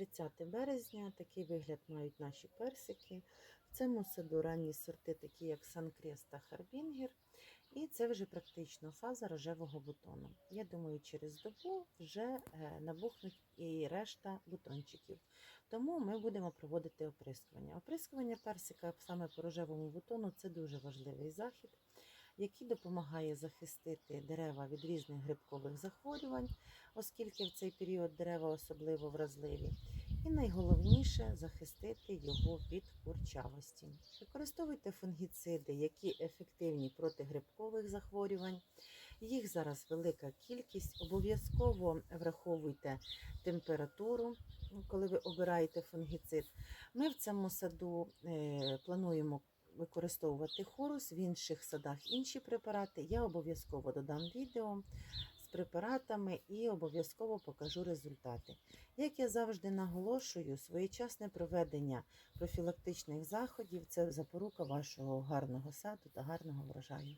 30 березня такий вигляд мають наші персики. В цьому саду ранні сорти, такі як Санкрест та Харбінгер. І це вже практично фаза рожевого бутону. Я думаю, через добу вже е, набухнуть і решта бутончиків. Тому ми будемо проводити оприскування. Оприскування персика саме по рожевому бутону це дуже важливий захід, який допомагає захистити дерева від різних грибкових захворювань, оскільки в цей період дерева особливо вразливі. І найголовніше захистити його від курчавості. Використовуйте фунгіциди, які ефективні проти грибкових захворювань. Їх зараз велика кількість. Обов'язково враховуйте температуру, коли ви обираєте фунгіцид. Ми в цьому саду е, плануємо використовувати хорус, в інших садах інші препарати. Я обов'язково додам відео з препаратами і обов'язково покажу результати. Як я завжди наголошую, своєчасне проведення профілактичних заходів це запорука вашого гарного саду та гарного врожаю.